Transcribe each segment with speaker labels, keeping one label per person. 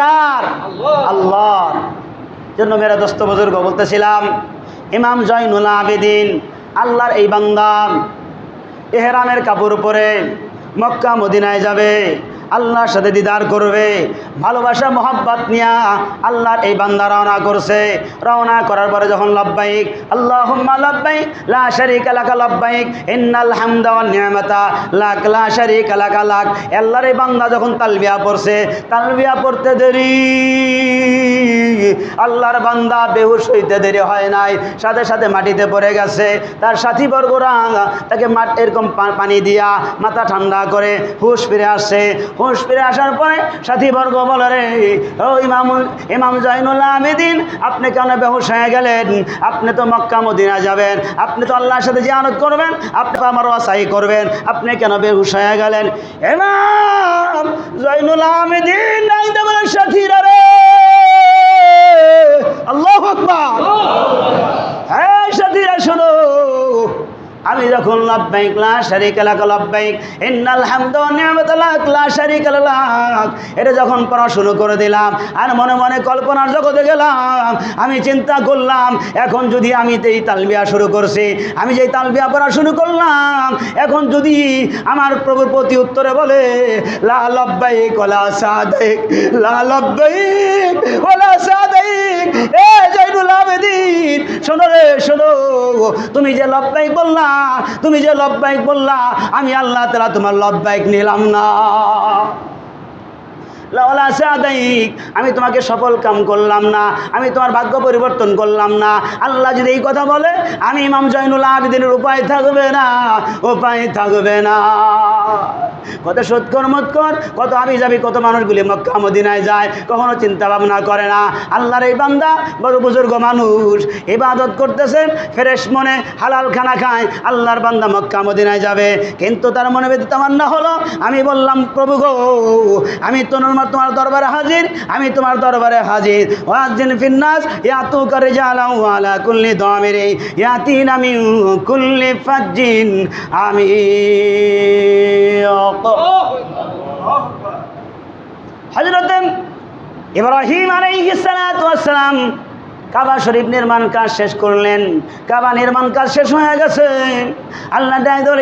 Speaker 1: কার আল্লাহর। জন্য মেরা দোস্ত বুজুর্গ, বলতেছিলাম, ইমাম জয়নুল আবেদিন, আল্লাহর এই বান্দাম এহরামের কাপড় পরে মক্কা মদিনায় যাবে। আল্লাহর সাথে দিদার করবে, ভালোবাসা, মোহাব্বত নিয়া আল্লাহর এই বান্দা রওনা করছে। রওনা করার পরে যখন লব্বাইক আল্লাহ লব্বাইক, লা শারিক লাকা লব্বাইক, ইন্নাল হামদা ওয়ান নিয়ামাতা, লাক লা শারিক লাকা লাক। আল্লাহর এই বান্দা যখন তালবিয়া পড়ছে, তালবিয়া পড়তে দেরি। আল্লাহর বান্দা বেহুশ হইতে দেরি হয় নাই। সাথে সাথে মাটিতে পড়ে গেছে। তার সাথী বর্গরা তাকে মাঠ এরকম পানি দিয়া মাথা ঠান্ডা করে হুশ ফিরে আসছে হুশ ফিরে আসার পরে সাথী বর্গ বলে, রে, ও ইমামুল ইমাম জৈনুল্লাহ আবেদিন আপনি কেন বেহুশ হয়ে গেলেন? আপনি তো মক্কা মদিনা যাবেন। আপনি তো আল্লাহর সাথে জিয়ারত করবেন। আপনি তো আমার ওয়াসাই করবেন। আপনি কেন বেহুশ হয়ে গেলেন? ইমাম আবেদিন ডাকতে বলেন সাথীরা আমি যখন লব্বাইক, লা শারিকা লাক লব্বাইক, ইন্নাল হামদা ওয়া নি'মাতা লাক লা শারিকা এটা যখন পড়া শুরু করে দিলাম, আর মনে মনে কল্পনার জগতে গেলাম, আমি চিন্তা করলাম, এখন যদি আমি এই তালবিয়া শুরু করছি, আমি যেই তালবিয়া পড়া শুরু করলাম, এখন যদি আমার প্রভুর প্রতি উত্তরে বলে, লা লব্বাইক ওলা সাদেক, লা লব্বাইক ওলা সাদেক, এ আবেদিন শোনো রে, শোনো। তুমি যে লব্বাইক বললা, তুমি যে লব্বাইক বললা, আমি আল্লাহ তালা তোমার লব্বাইক নিলাম না। আমি তোমাকে সফল কাম করলাম না, আমি তোমার ভাগ্য পরিবর্তন করলাম না। আল্লাহ যদি এই কথা বলে, আমি ইমাম জৈনুল আবেদিনের উপায় থাকবে না, উপায় থাকবে না। কত সৎকর মৎকর, কত আমি যাবি কত মানুষগুলি মক্কা মদিনায় যায়, কখনো চিন্তা ভাবনা করে না। আল্লাহর এই বান্দা বড় বুজুর্গ মানুষ, ইবাদত করতেছেন ফ্রেশ মনে হালাল খানা খায়, আল্লাহর বান্দা মক্কা মদিনায় যাবে। কিন্তু তার মনে বেঁধে তামান্না হলো, আমি বললাম, প্রভু গো, আমি তো তোমার দরবারে হাজির, আমি তোমার দরবারে হাজির। ওয়াজিন ফিন্নাস, ইয়াতু করে জালাউ আলা কুল্লি দামিরি, ইয়াতিন আমি কুল্লি ফাজ্জিন আমি হজরত ইব্রাহিম আলাইহিসসালাম কাবা শরীফ নির্মাণ কাজ শেষ করলেন। কাবা নির্মাণ কাজ শেষ হয়ে গেছে। আল্লাহ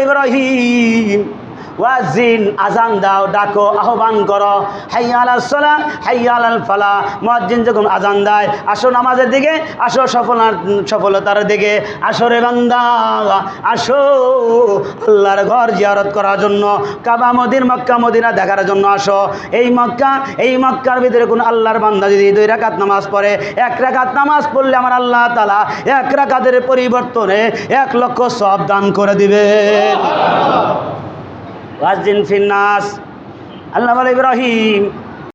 Speaker 1: ইব্রাহিম ওয়াজিন আজান দাও, ডাকো, আহ্বান করো। হাইয়াল সলা হাইয়াল ফালা। মুয়াজ্জিন যখন আজান দেয়, আসো নামাজের দিকে, আসো সফল সফলতার দিকে, আসো রে বান্দা, আসো আল্লাহর ঘর জিয়ারত করার জন্য। কাবা মদির মক্কা, মদিনা দেখার জন্য আসো। এই মক্কা, এই মক্কার ভিতরে কোন আল্লাহর বান্দা যদি দুই রাকাত নামাজ পড়ে, এক রাকাত নামাজ পড়লে আমার আল্লাহ তালা এক রাকাতের পরিবর্তনে এক লক্ষ সব দান করে দিবে ওয়াজিন ফিন্নাস আল্লাহ ইব্রাহিম